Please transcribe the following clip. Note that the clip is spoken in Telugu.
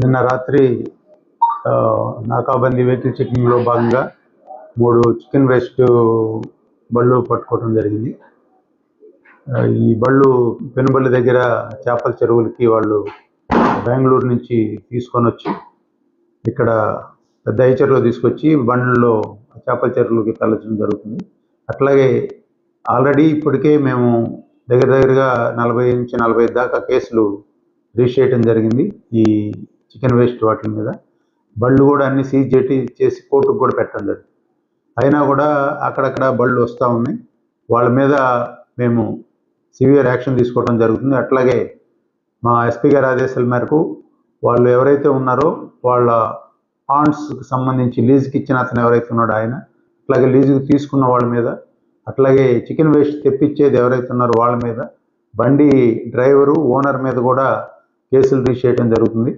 నిన్న రాత్రి నాకాబందీ వెహికల్ చెకింగ్లో భాగంగా మూడు చికెన్ వేస్ట్ బళ్ళు పట్టుకోవడం జరిగింది. ఈ బళ్ళు పెనుబల్లి దగ్గర చేపల చెరువులకి వాళ్ళు బెంగళూరు నుంచి తీసుకొని వచ్చి ఇక్కడ పెద్ద ఐచర్లో తీసుకొచ్చి బండ్లలో చేపల చెరువులకి తరలించడం జరుగుతుంది. అట్లాగే ఆల్రెడీ ఇప్పటికే మేము దగ్గర దగ్గరగా నలభై నుంచి నలభై దాకా కేసులు రిజిస్టర్ చేయడం జరిగింది. ఈ చికెన్ వేస్ట్ వాటి మీద. బళ్ళు కూడా అన్ని సీజ్ చేసి చేసి కోర్టుకు కూడా పెట్టడం జరిగింది అయినా కూడా అక్కడక్కడ బళ్ళు వస్తూ ఉన్నాయి. వాళ్ళ మీద మేము సివియర్ యాక్షన్ తీసుకోవడం జరుగుతుంది. అట్లాగే మా ఎస్పీ గారి ఆదేశాల మేరకు వాళ్ళు ఎవరైతే ఉన్నారో వాళ్ళ ఫాండ్స్కి సంబంధించి లీజుకి ఇచ్చిన అతను ఎవరైతే ఉన్నాడో ఆయన అట్లాగే లీజుకి తీసుకున్న వాళ్ళ మీద అట్లాగే చికెన్ వేస్ట్ తెప్పించేది ఎవరైతే ఉన్నారో వాళ్ళ మీద బండి డ్రైవరు ఓనర్ మీద కూడా కేసులు రీచ్ చేయడం జరుగుతుంది.